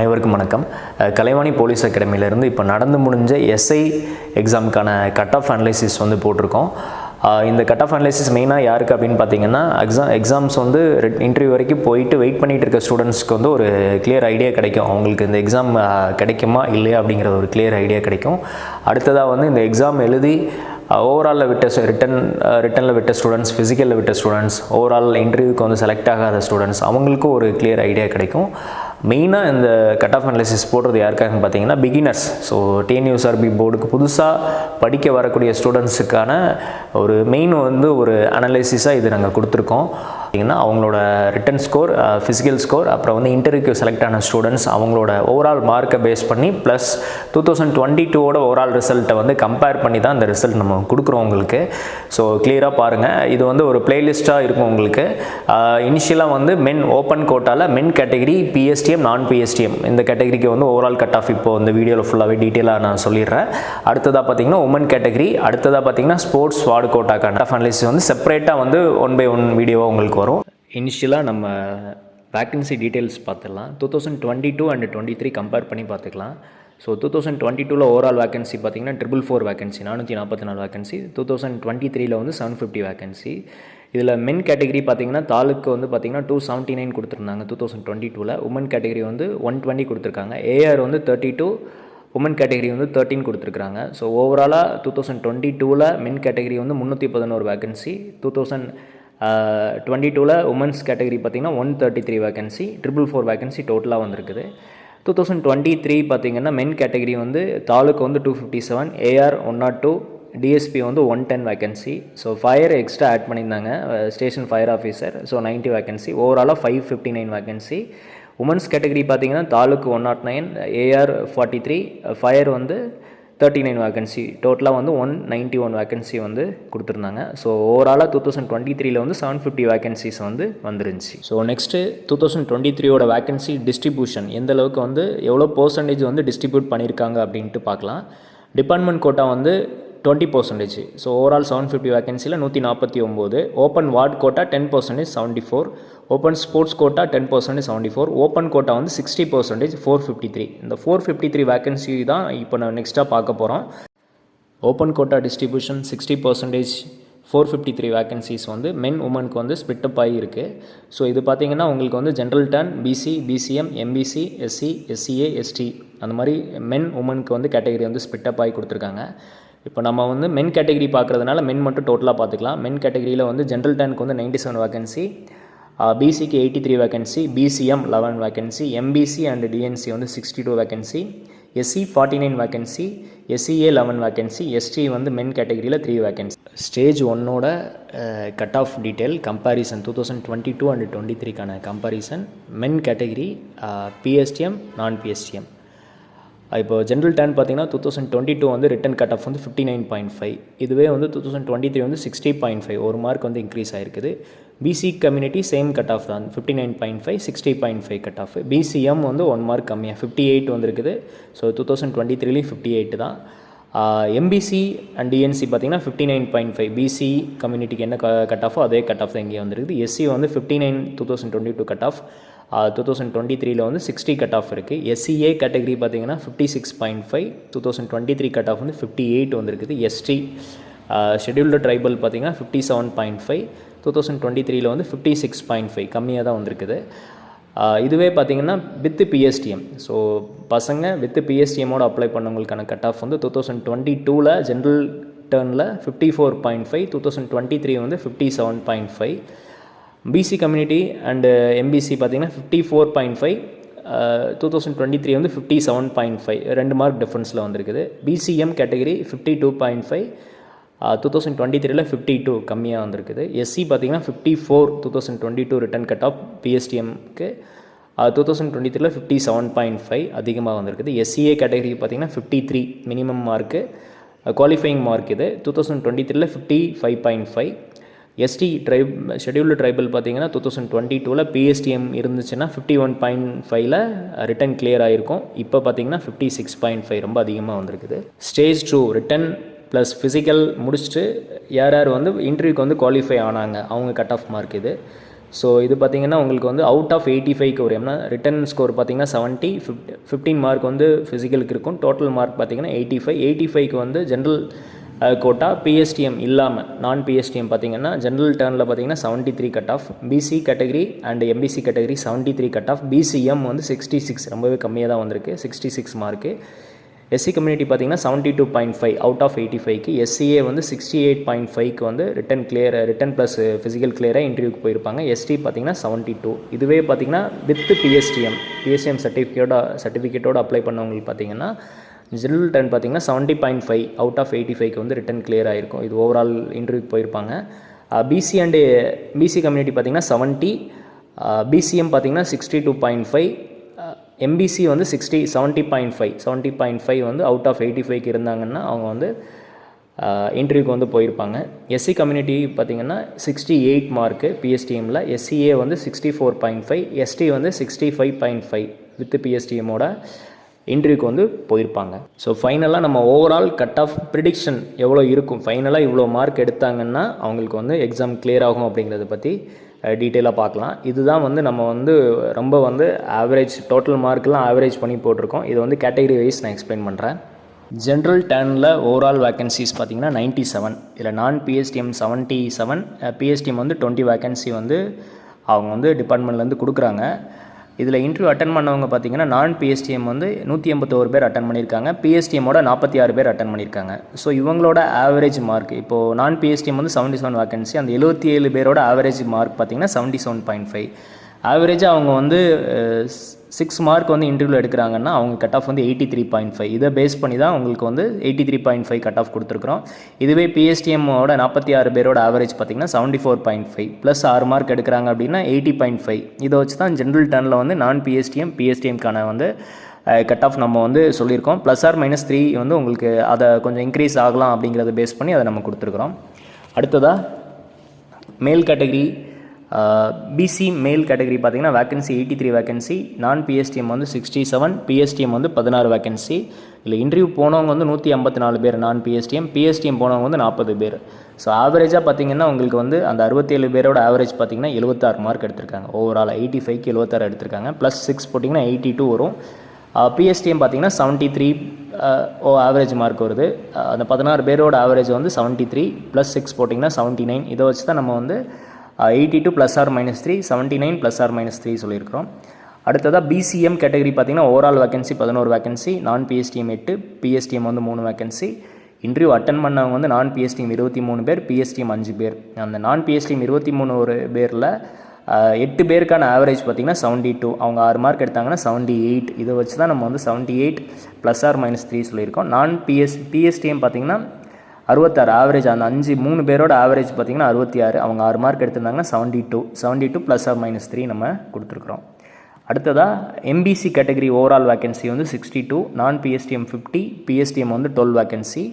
அனைவருக்கும் வணக்கம். கலைவாணி போலீஸ் அகாடமியிலேருந்து இப்போ நடந்து முடிஞ்ச எஸ்ஐ எக்ஸாமுக்கான கட் ஆஃப் அனலைசிஸ் வந்து போட்டிருக்கோம். இந்த கட் ஆஃப் அனலைசிஸ் மெயினாக யாருக்கு அப்படின்னு பார்த்தீங்கன்னா எக்ஸாம் எக்ஸாம்ஸ் வந்து இன்டர்வியூ வரைக்கும் போயிட்டு வெயிட் பண்ணிட்டு இருக்க ஸ்டூடெண்ட்ஸ்க்கு வந்து ஒரு கிளியர் ஐடியா கிடைக்கும். அவங்களுக்கு இந்த எக்ஸாம் கிடைக்குமா இல்லையா அப்படிங்கிற ஒரு கிளியர் ஐடியா கிடைக்கும். அடுத்ததாக வந்து இந்த எக்ஸாம் எழுதி ஓவராலில் விட்ட ரிட்டன் ரிட்டனில் விட்ட ஸ்டூடெண்ட்ஸ் ஃபிசிக்கலில் விட்ட ஸ்டூடெண்ட்ஸ் ஓவரால் இன்டர்வியூக்கு வந்து செலக்ட் ஆகாத ஸ்டூடெண்ட்ஸ் அவங்களுக்கும் ஒரு கிளியர் ஐடியா கிடைக்கும். மெயினாக இந்த கட் ஆஃப் அனலிசிஸ் போடுறது யாருக்காகன்னு பார்த்தீங்கன்னா பிகினர்ஸ் ஸோ டிஎன்யூஎஸ்ஆர்பி போர்டுக்கு புதுசாக படிக்க வரக்கூடிய ஸ்டூடெண்ட்ஸுக்கான ஒரு மெயின் வந்து ஒரு அனலைசிஸாக இது நாங்கள் கொடுத்துருக்கோம். பார்த்தீங்கன்னா அவங்களோட ரிட்டன் ஸ்கோர் ஃபிசிக்கல் ஸ்கோர் அப்புறம் வந்து இன்டர்வியூக்கு செலக்ட் ஆன ஸ்டூடெண்ட்ஸ் அவங்களோட ஓவரால் மார்க்கை பேஸ் பண்ணி ப்ளஸ் டூ தௌசண்ட் டுவெண்ட்டி டூவோட ஓவரால் ரிசல்ட்டை வந்து கம்பேர் பண்ணி தான் இந்த ரிசல்ட் நம்ம கொடுக்குறோம் உங்களுக்கு. ஸோ கிளியராக பாருங்கள் இது வந்து ஒரு பிளேலிஸ்ட்டாக இருக்கும் உங்களுக்கு. இனிஷியலாக வந்து மென் ஓப்பன் கோட்டாவில் men category PSTM non PSTM இந்த கேட்டகரிக்கு வந்து ஓவரால் கட் ஆஃப் இப்போ இந்த வீடியோவில் ஃபுல்லாகவே டீட்டெயிலாக நான் சொல்லிடுறேன். அடுத்ததாக பார்த்தீங்கன்னா உமன் கேட்டகரி அடுத்ததாக பார்த்தீங்கன்னா ஸ்போர்ட்ஸ் வார்டு கோட்டாக்கான ஆஃப் அனலிசிஸ் வந்து செப்பரேட்டாக வந்து ஒன் பை ஒன் வீடியோவாக உங்களுக்கு வரும். இனிஷியலாக நம்ம வேக்கன்சி டீட்டெயில்ஸ் பார்த்துடலாம். Two thousand twenty two and twenty three compare பண்ணி பார்த்துக்கலாம். ஸோ டூ தௌசண்ட் டுவெண்ட்டி டூவில் ஓவரால் வேகன்சி பார்த்தீங்கன்னா ட்ரிபிள் ஃபோர் வேகன்சி நானூற்றி நாற்பத்தி நாலு வேகன்சி டூ தௌசண்ட் டுவெண்ட்டி த்ரீல வந்து செவன் ஃபிஃப்டி வேகன்சி இதில் மென் கேட்டகரி பார்த்தீங்கன்னா தாலுக்கு வந்து பார்த்தீங்கன்னா டூ செவன்ட்டி நைன் கொடுத்துருந்தாங்க டூ தௌசண்ட் டுவெண்ட்டி டூவில் உமன் கேட்டகரி வந்து ஒன் டுவெண்ட்டி கொடுத்துருக்காங்க. ஏஆர் வந்து தேர்ட்டி டூ உமன் கேட்டகரி வந்து தேர்ட்டின் கொடுத்துருக்காங்க. ஸோ ஓவராலாக டூ தௌசண்ட் டுவெண்ட்டி டூவில் மென் கேட்டகரி வந்து முந்நூற்றி பதினோரு வேகன்சி டூ தௌசண்ட் டுவெண்ட்டி டூவில் உமன்ஸ் கேட்டகரி பார்த்திங்கன்னா one thirty three vacancy triple four vacancy டோட்டலாக வந்திருக்குது. டூ தௌசண்ட் டுவெண்ட்டி த்ரீ பார்த்திங்கன்னா மென் கேட்டகரி வந்து தாலுக்கு வந்து two fifty seven AR one naught two TSP வந்து one ten vacancy so fire extra add பண்ணியிருந்தாங்க station fire officer so ninety vacancy ஓவராலாக five fifty nine vacancy women's category பார்த்தீங்கன்னா taluk one naught nine AR forty three fire வந்து thirty nine vacancy டோட்டலாக வந்து one ninety one vacancy வந்து கொடுத்துருந்தாங்க. So ஓவராலாக two thousand twenty த்ரீல வந்து செவன் ஃபிஃப்டி வேகன்சிஸ் வந்து வந்துருந்துச்சு. So next two thousand twenty த்ரீயோட வேகன்சி டிஸ்ட்ரிபியூஷன் எந்த அளவுக்கு வந்து எவ்வளோ பர்சன்டேஜ் வந்து டிஸ்ட்ரிபியூட் பண்ணியிருக்காங்க அப்படின்ட்டு பார்க்கலாம். டிபார்ட்மெண்ட் கோட்டா வந்து twenty percentage so overall seven fifty வேகன்சியில் நூற்றி நாற்பத்தி ஒம்பது. Open ward quota ten percentage seventy four open sports quota ten percentage seventy four open quota வந்து sixty percentage four fifty three இந்த ஃபோர் ஃபிஃப்டி த்ரீ வேகன்சி தான் இப்போ நான் நெக்ஸ்ட்டாக பார்க்க போகிறோம் open quota distribution sixty percentage four fifty three vacancies வந்து men உமனுக்கு வந்து ஸ்பிட்டப் ஆகி இருக்குது ஸோ இது பார்த்தீங்கன்னா உங்களுக்கு வந்து general turn BC BCM MBC SC SCA ST அந்த மாதிரி மென் உமனுக்கு வந்து கேட்டகரி வந்து ஸ்பிட்டப் ஆகி கொடுத்துருக்காங்க. இப்போ நம்ம வந்து மென் கேட்டகரி பார்க்குறதுனால மென் மட்டும் டோட்டலாக பார்த்துக்கலாம் மென் கேட்டகரியில் வந்து ஜென்ரல் டர்னுக்கு வந்து நைன்ட்டி செவன் வேகன்சி பிசிக்கு eighty three vacancy BCM eleven vacancy MBC and DNC வந்து sixty two vacancy SC forty nine vacancy SCA eleven vacancy ST வந்து மென் கேட்டகரியில் த்ரீ வேகன்சி ஸ்டேஜ் ஒன்னோட cut off detail comparison two thousand twenty two and twenty த்ரீக்கான comparison men category PSTM non PSTM இப்போ general turn பார்த்தீங்கன்னா two thousand twenty two வந்து written cut off வந்து fifty nine point five இதுவே வந்து two thousand twenty three வந்து sixty point five ஒரு mark வந்து increase ஆயிருக்குது. BC community same cut off தான். Fifty nine point five sixty point five cut off BCM வந்து one mark கம்மியாக ஃபிஃப்டி எயிட் வந்துருக்குது. ஸோ டூ தௌசண்ட் டுவெண்ட்டி த்ரீலேயும் fifty eight தான். எம்பிசி அண்ட் டிஎன்சி பார்த்தீங்கன்னா fifty nine point five BC கம்யூனிட்டிக்கு என்ன cut ஆஃபோ அதே கட் ஆஃப் தான் இங்கே வந்துருக்குது. எஸ்சி வந்து fifty nine two thousand twenty two cut off two thousand twenty த்ரீல வந்து சிக்ஸ்டி கட் ஆஃப் இருக்குது எஸ்சிஏ கேட்டகரி பார்த்தீங்கன்னா fifty six point five two thousand twenty three cut off வந்து ஃபிஃப்டி எயிட் வந்துருக்குது எஸ்டி ஷெடியூல்டு ட்ரைபல் பார்த்தீங்கன்னா fifty seven point five two thousand twenty த்ரீயில் வந்து fifty six point five கம்மியாக தான் வந்திருக்குது. இதுவே பார்த்தீங்கன்னா வித்து பிஎஸ்டிஎம் ஸோ பசங்க வித்து பிஎஸ்டிஎம்மோட அப்ளை பண்ணவங்களுக்கான கட் ஆஃப் வந்து டூ தௌசண்ட் டுவெண்ட்டி டூவில் general டேர்னில் fifty four point five two thousand twenty three வந்து fifty seven point five BC community and MBC பார்த்தீங்கன்னா fifty four point five two thousand twenty three வந்து fifty seven point five ரெண்டு mark டிஃப்ரென்ஸில் வந்திருக்குது. BCM category fifty two point five two thousand twenty த்ரீல fifty two கம்மியாக வந்திருக்குது. SC பார்த்தீங்கன்னா fifty four two thousand twenty two written cut off பிஎஸ்டிஎம்க்கு two thousand twenty த்ரீல fifty seven point five அதிகமாக வந்திருக்குது. எஸ்சிஏ கேட்டகரி பார்த்தீங்கன்னா fifty three minimum mark qualifying mark இது. Two thousand twenty த்ரீல fifty five point five ST tribe scheduled tribal பார்த்தீங்கன்னா two thousand twenty டூவில் PSTM இருந்துச்சுன்னா fifty one point ஃபைவ்ல ரிட்டன் கிளியர் ஆகிருக்கும் இப்போ பார்த்தீங்கன்னா ஃபிஃப்டி சிக்ஸ் பாயிண்ட் ஃபைவ் ரொம்ப அதிகமாக வந்திருக்குது. Stage two written plus physical முடிச்சுட்டு யார் யார் வந்து இன்டர்வியூக்கு வந்து குவாலிஃபை ஆனாங்க அவங்க கட் ஆஃப் மார்க் இது. ஸோ இது பார்த்தீங்கன்னா உங்களுக்கு வந்து அவுட் ஆஃப் எயிட்டி ஃபைவ்க்கு வரும் ஏன்னா ரிட்டன் ஸ்கோர் பார்த்தீங்கன்னா செவன்ட்டி ஃபிஃப்ட் ஃபிஃப்டீன் மார்க் வந்து ஃபிசிக்கலுக்கு இருக்கும். டோட்டல் மார்க் பார்த்தீங்கன்னா எயிட்டி ஃபைவ் எயிட்டி ஃபைவ்க்கு வந்து ஜென்ரல் கோட்டா பிஎஸ்டிஎம் இல்லாமல் நான் பிஎஸ்டிஎம் பார்த்தீங்கன்னா ஜென்ரல் டேர்னில் பார்த்தீங்கன்னா seventy three cut off BC category and MBC category seventy three cut off BCM வந்து சிக்ஸ்டி சிக்ஸ் ரொம்பவே கம்மியாக தான் வந்திருக்கு sixty six mark SC community பார்த்தீங்கன்னா seventy two point five out of eighty ஃபைவ்க்கு எஸ்சிஏ வந்து சிக்ஸ்டி எயிட் பாயிண்ட் ஃபைவ்க்கு வந்து written clear written plus physical கிளியராக இன்டர்வியூக்கு போயிருப்பாங்க. எஸ்டி பார்த்தீங்கன்னா செவன்ட்டி டூ இதுவே பார்த்தீங்கன்னா வித் பிஎஸ்டிஎம் பிஎஸ்டிஎம் சர்டிஃபிகேட்டோட சர்டிஃபிகேட்டோட அப்ளை பண்ணவங்களுக்கு பார்த்தீங்கன்னா ஜெனரல் ரிட்டர்ன் பார்த்தீங்கன்னா seventy point five out of eighty ஃபைவ்க்கு வந்து ரிட்டன் கிளியர் ஆகிருக்கும் இது ஓவரால் இன்டர்வியூக்கு போயிருப்பாங்க. பிசி அண்டு பிசி கம்யூனிட்டி பார்த்தீங்கன்னா செவன்ட்டி பிசிஎம் பார்த்தீங்கன்னா sixty two point five MBC வந்து sixty seventy point five seventy point five வந்து அவுட் ஆஃப் எயிட்டி ஃபைவ்க்கு இருந்தாங்கன்னா அவங்க வந்து இன்டர்வியூக்கு வந்து போயிருப்பாங்க. எஸ்சி கம்யூனிட்டி பார்த்தீங்கன்னா சிக்ஸ்டி எயிட் மார்க்கு பிஎஸ்டிஎம்மில் எஸ்சிஏ வந்து sixty four point five ST வந்து sixty five point five with பிஎஸ்டிஎம்மோட இன்டர்வியூக்கு வந்து போயிருப்பாங்க. ஸோ ஃபைனலாக நம்ம ஓவரால் கட் ஆஃப் ப்ரிடிக்ஷன் எவ்வளோ இருக்கும்? ஃபைனலாக இவ்வளோ மார்க் எடுத்தாங்கன்னா அவங்களுக்கு வந்து எக்ஸாம் கிளியர் ஆகும் அப்படிங்கிறத பற்றி டீட்டெயிலாக பார்க்கலாம். இதுதான் வந்து நம்ம வந்து ரொம்ப வந்து ஆவரேஜ் டோட்டல் மார்க்கெலாம் ஆவரேஜ் பண்ணி போட்டிருக்கோம். இது வந்து கேட்டகரி வைஸ் நான் எக்ஸ்பிளைன் பண்ணுறேன் ஜென்ரல் டேனில் ஓவரால் வேக்கன்சிஸ் பார்த்தீங்கன்னா 97 செவன் இதில் non PSTM seventy seven PSTM வந்து டுவெண்ட்டி வேக்கன்சி வந்து அவங்க வந்து டிபார்ட்மெண்ட்லேருந்து கொடுக்குறாங்க. இதில் இன்டர்வியூ அட்டன் பண்ணவங்க பார்த்தீங்கன்னா நான் பிஎஸ்டிஎம் வந்து நூற்றி எண்பத்தோரு பேர் அட்டன் பண்ணியிருக்காங்க. பிஎஸ்டிஎம்மோட நாற்பத்தி ஆறு பேர் அட்டன் பண்ணியிருக்காங்க. ஸோ இவங்களோட ஆவரேஜ் மார்க் இப்போது நான் பிஎஸ்டிஎம் வந்து செவன்ட்டி செவன் வேகன்சி அந்த எழுபத்தி ஏழு பேரோட ஆவரேஜ் மார்க் பார்த்தீங்கன்னா செவன்ட்டி செவன் பாயிண்ட் ஃபைவ் ஆவரேஜாக அவங்க வந்து சிக்ஸ் மார்க் வந்து இன்டர்வியூவில் எடுக்கிறாங்கன்னா அவங்க கட் ஆஃப் வந்து எயிட்டி த்ரீ பாயிண்ட் ஃபைவ் இதை பேஸ் பண்ணி தான் உங்களுக்கு வந்து eighty three point five cut off கொடுத்துருக்குறோம் இதுவே பிஎஸ்டிஎம்மோட நாற்பத்தி ஆறு பேரோட ஆவரேஜ் பார்த்தீங்கன்னா seventy four point five plus ஆறு மார்க் எடுக்கிறாங்க அப்படின்னா எயிட்டி பாயிண்ட் ஃபைவ் இதை வச்சு தான் ஜென்ரல் டர்னில் வந்து நான் பிஎஸ்டிஎம் பிஎஸ்டிஎம்க்கான வந்து கட் ஆஃப் நம்ம வந்து சொல்லியிருக்கோம். ப்ளஸ் ஆர் மைனஸ் த்ரீ வந்து உங்களுக்கு அதை கொஞ்சம் இன்க்ரீஸ் ஆகலாம் அப்படிங்கிறத பேஸ் பண்ணி அதை நம்ம கொடுத்துருக்குறோம். அடுத்ததாக male category BC male category பார்த்தீங்கன்னா vacancy eighty three vacancy non PSTM வந்து சிக்ஸ்டி செவன் பிஎஸ்டிஎம் வந்து பதினாறு வேகன்சி இல்லை இன்டர்வியூ போனவங்க வந்து நூற்றி ஐம்பத்தி நாலு பேர் நான் பிஎஸ்டிஎம் பிஎஸ்டிஎம் போனவங்க வந்து நாற்பது பேர். ஸோ ஆவரேஜாக பார்த்தீங்கன்னா உங்களுக்கு வந்து அந்த அறுபத்தேழு பேரோட ஆவரேஜ் பார்த்தீங்கன்னா எழுபத்தாறு மார்க் எடுத்திருக்காங்க. ஓவரால் எயிட்டி ஃபைவ்க்கு எழுபத்தாறு எடுத்திருக்காங்க. ப்ளஸ் சிக்ஸ் போட்டிங்கன்னா எயிட்டி டூ வரும் பிஎஸ்டிஎம் பார்த்தீங்கன்னா செவன்ட்டி த்ரீ ஓ ஆவரேஜ் மார்க் வருது. அந்த பதினாறு பேரோட ஆவரேஜ் வந்து செவன்ட்டி த்ரீ ப்ளஸ் சிக்ஸ் போட்டிங்கன்னா செவன்ட்டி நைன் இதை வச்சு தான் நம்ம வந்து eighty two plus or minus three seventy nine plus or minus three சொல்லியிருக்கிறோம். அடுத்ததாக பிசிஎம் கேட்டகரி பார்த்தீங்கன்னா ஓவரால் வேகன்சி பதினோரு வேகன்சி நான் பிஎஸ்டிஎம் எட்டு பிஎஸ்டிஎம் வந்து மூணு வேகன்சி இன்டர்வியூ அட்டன் பண்ணவங்க வந்து நான் பிஎஸ்டிஎம் இருபத்தி மூணு பேர் பிஎஸ்டிஎம் அஞ்சு பேர். அந்த நான் பிஎஸ்டிஎம் இருபத்தி மூணு ஒரு பேரில் எட்டு பேருக்கான ஆவரேஜ் பார்த்தீங்கன்னா செவன்ட்டி டூ அவங்க ஆறு மார்க் எடுத்தாங்கன்னா செவன்ட்டி எயிட் இதை வச்சு தான் நம்ம வந்து seventy eight plus or minus three சொல்லியிருக்கோம். நான் பிஎஸ் பிஎஸ்டிஎம் பார்த்தீங்கன்னா அறுபத்தாறு ஆவரேஜ் அந்த அஞ்சு மூணு பேரோட ஆவரேஜ் பார்த்தீங்கன்னா அறுபத்தி ஆறு. அவங்க ஆறு mark எடுத்திருந்தாங்கன்னா seventy two seventy two plus or minus three நம்ம கொடுத்துருக்குறோம் அடுத்ததாக எம்பிசி கேட்டகரி ஓவரால் வேக்கன்சி வந்து sixty two non PSTM fifty PSTM வந்து டுவெல் வேக்கன்சி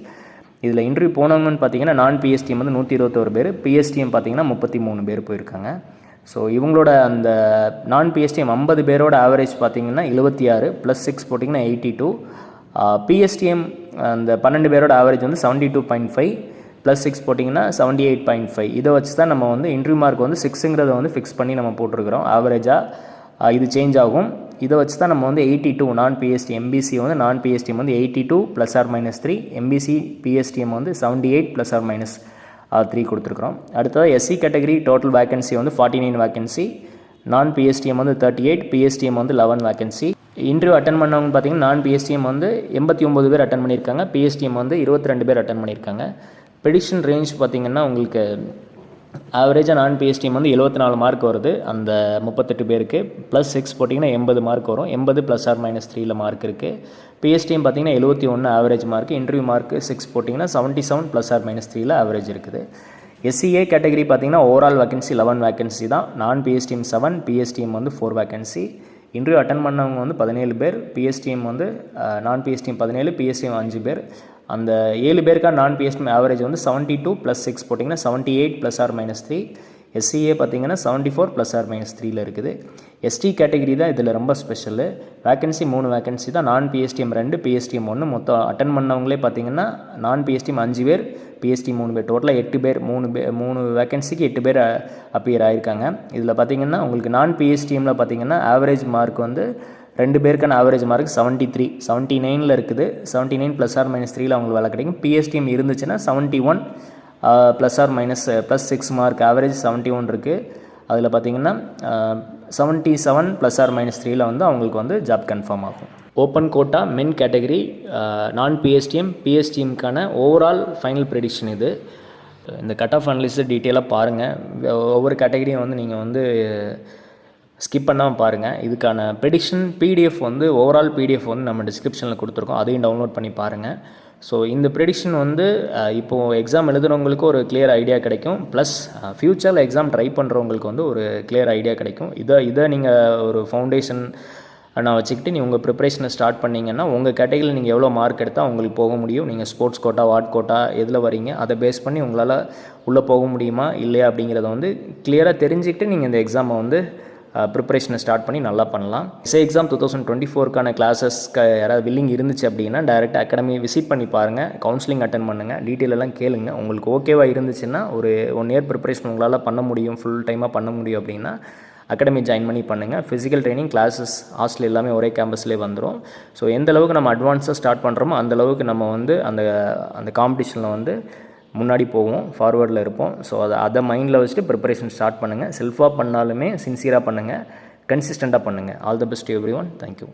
இதில் இன்டர்வியூ போனவங்கன்னு பார்த்தீங்கன்னா நான் பிஎஸ்டிஎம் வந்து நூற்றி இருபத்தோரு பேர் பிஎஸ்டிஎம் பார்த்தீங்கன்னா முப்பத்தி மூணு பேர் போயிருக்காங்க. ஸோ இவங்களோட அந்த நான் பிஎஸ்டிஎம் ஐம்பது பேரோட ஆவரேஜ் பார்த்தீங்கன்னா எழுபத்தி ஆறு ப்ளஸ் சிக்ஸ் போட்டிங்கன்னா எயிட்டி டூ பிஎஸ்டிஎம் அந்த பன்னெண்டு பேரோட ஆவரேஜ் வந்து seventy two point five plus six போட்டிங்கன்னா செவன்ட்டி எயிட் பாயிண்ட் ஃபைவ் இதை வச்சு தான் நம்ம வந்து இன்ட்ரிவ் மார்க் வந்து சிக்ஸுங்கிறத வந்து ஃபிக்ஸ் பண்ணி நம்ம போட்டிருக்கிறோம். ஆவரேஜாக இது சேஞ்ச் ஆகும். இதை வச்சு தான் நம்ம வந்து eighty two non PST MBC வந்து நான் பிஎஸ்டிஎம் வந்து eighty two plus or minus three MBC PSTM வந்து seventy eight plus or minus three கொடுத்துருக்குறோம். அடுத்தது எஸ்சி கேட்டகரி டோட்டல் வேக்கன்சி வந்து forty nine vacancy non PSTM வந்து தேர்ட்டி எயிட் பிஎஸ்டிஎம் வந்து eleven vacancy interview attend பண்ணவங்க பார்த்தீங்கன்னா non PSTM வந்து எண்பத்தி ஒம்பது பேர் அட்டன் பண்ணியிருக்காங்க. பிஎஸ்டிஎம் வந்து இருபத்தி ரெண்டு பேர் அட்டன் பண்ணியிருக்காங்க. ப்ரெடிஷன் ரேஞ்ச் பார்த்தீங்கன்னா உங்களுக்கு ஆவரேஜாக நான் பிஎஸ்டிஎம் வந்து எழுபத்தி நாலு மார்க் வருது. அந்த முப்பத்தெட்டு பேருக்கு ப்ளஸ் சிக்ஸ் போட்டிங்கன்னா எண்பது மார்க் வரும். எண்பது ப்ளஸ் ஆர் மைனஸ் த்ரீயில் மார்க் இருக்குது பிஎஸ்டிஎம் பார்த்தீங்கன்னா எழுபத்தி ஒன்று average mark interview mark six போட்டிங்கன்னா seventy seven plus or minus த்ரீயில் ஆவரேஜ் இருக்குது. எஸ்சிஏ கேட்டகரி பார்த்தீங்கன்னா ஓவரால் வேகன்சி லெவன் வேகன்சி தான். நான் பிஎஸ்டிஎம் செவன் பிஎஸ்டிஎம் வந்து ஃபோர் வேகன்சி இன்டர்வியூ அட்டன் பண்ணவங்க வந்து பதினேழு பேர் பிஎஸ்டிஎம் வந்து நான் பிஎஸ்டிஎம் பதினேழு பிஎஸ்டிஎம் அஞ்சு பேர். அந்த ஏழு பேருக்காக நான் பிஎஸ்டிஎம் ஆவரேஜ் வந்து செவன்ட்டி டூ ப்ளஸ் சிக்ஸ் போட்டிங்கன்னா seventy eight plus or minus three SCA பார்த்தீங்கன்னா seventy four plus or minus த்ரீயில் இருக்குது. எஸ்டி கேட்டகரி தான் இதில் ரொம்ப ஸ்பெஷலு வேக்கன்சி மூணு வேக்கன்சி தான். நான் பிஎஸ்டிஎம் ரெண்டு பிஎஸ்டிஎம் ஒன்று மொத்தம் அட்டன் பண்ணவங்களே பார்த்தீங்கன்னா நான் பிஎஸ்டிஎம் அஞ்சு பேர் பிஎஸ்டி மூணு பேர். டோட்டலாக எட்டு பேர் மூணு பேர் மூணு வேக்கன்சிக்கு எட்டு பேர் அப்பியர் ஆகியிருக்காங்க இதில் பார்த்தீங்கன்னா உங்களுக்கு நான் பிஎஸ்டிஎம்மில் பார்த்தீங்கன்னா ஆவரேஜ் மார்க் வந்து ரெண்டு பேருக்கான average mark seventy three seventy நைனில் இருக்குது. Seventy nine plus or minus த்ரீல அவங்களுக்கு வேலை கிடைக்கும். பிஎஸ்டிஎம் இருந்துச்சுன்னா seventy one plus or minus plus six mark average seventy one இருக்குது அதில் பார்த்தீங்கன்னா seventy seven plus or minus த்ரீயில் வந்து அவங்களுக்கு வந்து ஜாப் கன்ஃபார்ம் ஆகும். Open quota men category non PSTM பிஎஸ்டிஎம்க்கான overall final prediction இது. இந்த கட் ஆஃப் அனலிஸ்ட் டீட்டெயிலாக பாருங்கள் ஒவ்வொரு கேட்டகரியும் வந்து நீங்கள் வந்து ஸ்கிப் பண்ணாமல் பாருங்கள் இதுக்கான ப்ரெடிக்ஷன் பிடிஎஃப் வந்து ஓவரால் பிடிஎஃப் வந்து நம்ம டிஸ்கிரிப்ஷனில் கொடுத்துருக்கோம். அதையும் டவுன்லோட் பண்ணி பாருங்கள் ஸோ இந்த ப்ரெடிக்ஷன் வந்து இப்போது எக்ஸாம் எழுதுகிறவங்களுக்கு ஒரு கிளியர் ஐடியா கிடைக்கும். ப்ளஸ் ஃப்யூச்சரில் எக்ஸாம் ட்ரை பண்ணுறவங்களுக்கு வந்து ஒரு கிளியர் ஐடியா கிடைக்கும். இதை இதை நீங்கள் ஒரு ஃபவுண்டேஷன் நான் வச்சுக்கிட்டு நீ உங்கள் ப்ரிப்பரேஷனை ஸ்டார்ட் பண்ணீங்கன்னா உங்கள் கேட்டகரியில் நீங்கள் எவ்வளோ மார்க் எடுத்தால் உங்களுக்கு போக முடியும். நீங்கள் ஸ்போர்ட்ஸ் கோட்டா வார்ட் கோட்டா எதில் வரீங்க அதை பேஸ் பண்ணி உங்களால் உள்ளே போக முடியுமா இல்லையா அப்படிங்கிறத வந்து கிளியராக தெரிஞ்சுக்கிட்டு நீங்கள் இந்த எக்ஸாமை வந்து ப்ரிப்பரேஷனை ஸ்டார்ட் பண்ணி நல்லா பண்ணலாம். இசை எக்ஸாம் டூ தௌசண்ட் டுவெண்ட்டி ஃபோருக்கான கிளாஸஸ் யாராவது வில்லிங் இருந்துச்சு அப்படின்னா டேரெக்ட் அகாடமி விசிட் பண்ணி பாருங்கள் கவுன்சிலிங் அட்டன் பண்ணுங்கள் டீட்டெயில் எல்லாம் கேளுங்க. உங்களுக்கு ஓகேவாக இருந்துச்சுன்னா ஒரு ஒன் இயர் ப்ரிப்பரேஷன் உங்களால் பண்ண முடியும். ஃபுல் டைமாக பண்ண முடியும் அப்படின்னா அகாடமி ஜாயின் பண்ணி பண்ணுங்கள் ஃபிசிக்கல் ட்ரைனிங் கிளாஸஸ் ஹாஸ்டல் எல்லாமே ஒரே கேம்பஸ்லேயே வந்துடும் ஸோ எந்த அளவுக்கு நம்ம அட்வான்ஸாக ஸ்டார்ட் பண்ணுறோமோ அந்த அளவுக்கு நம்ம வந்து அந்த அந்த காம்படிஷனில் வந்து முன்னாடி போவோம் ஃபார்வர்டில் இருப்போம். ஸோ அதை அதை மைண்டில் வச்சுட்டு ப்ரிப்பரேஷன் ஸ்டார்ட் பண்ணுங்கள் செல்ஃபாக பண்ணாலுமே சின்சியராக பண்ணுங்கள் கன்சிஸ்டண்ட்டாக பண்ணுங்கள் all the best everyone thank you